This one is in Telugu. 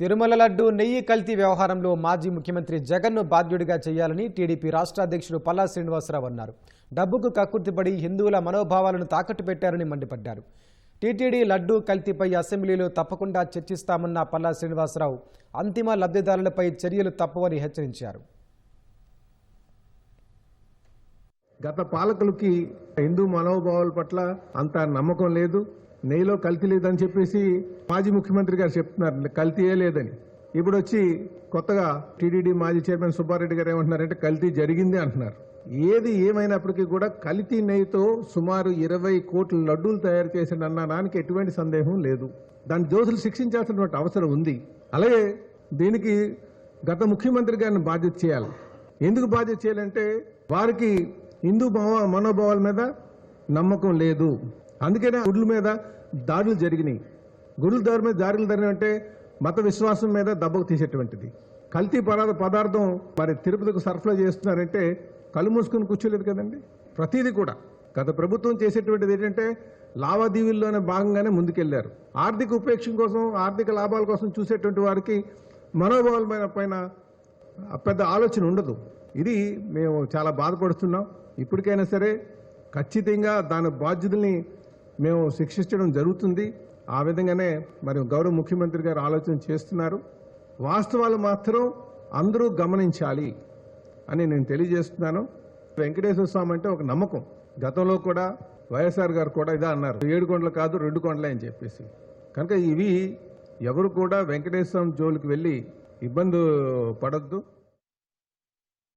తిరుమల లడ్డు నెయ్యి కల్తీ వ్యవహారంలో మాజీ ముఖ్యమంత్రి జగన్ను బాధ్యుడిగా చేయాలని టీడీపీ రాష్ట్ర అధ్యక్షుడు పల్లా శ్రీనివాసరావు అన్నారు. డబ్బుకు కక్కుర్తిపడి హిందువుల మనోభావాలను తాకట్టు పెట్టారని మండిపడ్డారు. టీటీడీ లడ్డు కల్తీపై అసెంబ్లీలో తప్పకుండా చర్చిస్తామన్న పల్లా శ్రీనివాసరావు అంతిమ లబ్ధిదారులపై చర్యలు తప్పవని హెచ్చరించారు. గత పాలకులకి హిందూ మనోభావాల పట్ల అంత నమ్మకం లేదు. నెయ్యిలో కల్తీ లేదని చెప్పేసి మాజీ ముఖ్యమంత్రి గారు చెప్తున్నారు. కల్తీయే లేదని. ఇప్పుడు వచ్చి కొత్తగా టీడీడీ మాజీ చైర్మన్ సుబ్బారెడ్డి గారు ఏమంటున్నారంటే కల్తీ జరిగింది అంటున్నారు. ఏది ఏమైనప్పటికీ కూడా కల్తీ నెయ్యితో సుమారు ఇరవై కోట్ల లడ్డూలు తయారు చేసిన అన్నానికి ఎటువంటి సందేహం లేదు. దాని దోషులు శిక్షించాల్సినటువంటి అవసరం ఉంది. అలాగే దీనికి గత ముఖ్యమంత్రి గారిని బాధ్యత చేయాలి. ఎందుకు బాధ్యత చేయాలంటే వారికి హిందూ భావ మనోభావాల మీద నమ్మకం లేదు. అందుకనే గుడ్ల మీద దాడులు జరిగినాయి. గుడ్ల దారి మీద దాడులు జరిగినాయి అంటే మత విశ్వాసం మీద దెబ్బకు తీసేటువంటిది. కల్తీ పదార్థ పదార్థం మరి తిరుపతికి సరఫరా చేస్తున్నారంటే కళ్ళు మూసుకుని కూర్చోలేదు కదండి? ప్రతిదీ కూడా. గత ప్రభుత్వం చేసేటువంటిది ఏంటంటే లావాదేవీల్లోనే భాగంగానే ముందుకెళ్ళారు. ఆర్థిక ఉపేక్షం కోసం ఆర్థిక లాభాల కోసం చూసేటువంటి వారికి మనోభావాల పైన పెద్ద ఆలోచన ఉండదు. ఇది మేము చాలా బాధపడుతున్నాం. ఇప్పటికైనా సరే ఖచ్చితంగా దాని బాధ్యతల్ని మేము శిక్షించడం జరుగుతుంది. ఆ విధంగానే మరి గౌరవ ముఖ్యమంత్రి గారు ఆలోచన చేస్తున్నారు. వాస్తవాలు మాత్రం అందరూ గమనించాలి అని నేను తెలియజేస్తున్నాను. వెంకటేశ్వర స్వామి అంటే ఒక నమ్మకం. గతంలో కూడా వైఎస్ఆర్ గారు కూడా ఇదే అన్నారు. ఏడు కొండలు కాదు రెండు కొండలే అని చెప్పేసి. కనుక ఇవి ఎవరు కూడా వెంకటేశ్వర స్వామి జోలికి వెళ్ళి ఇబ్బంది పడద్దు.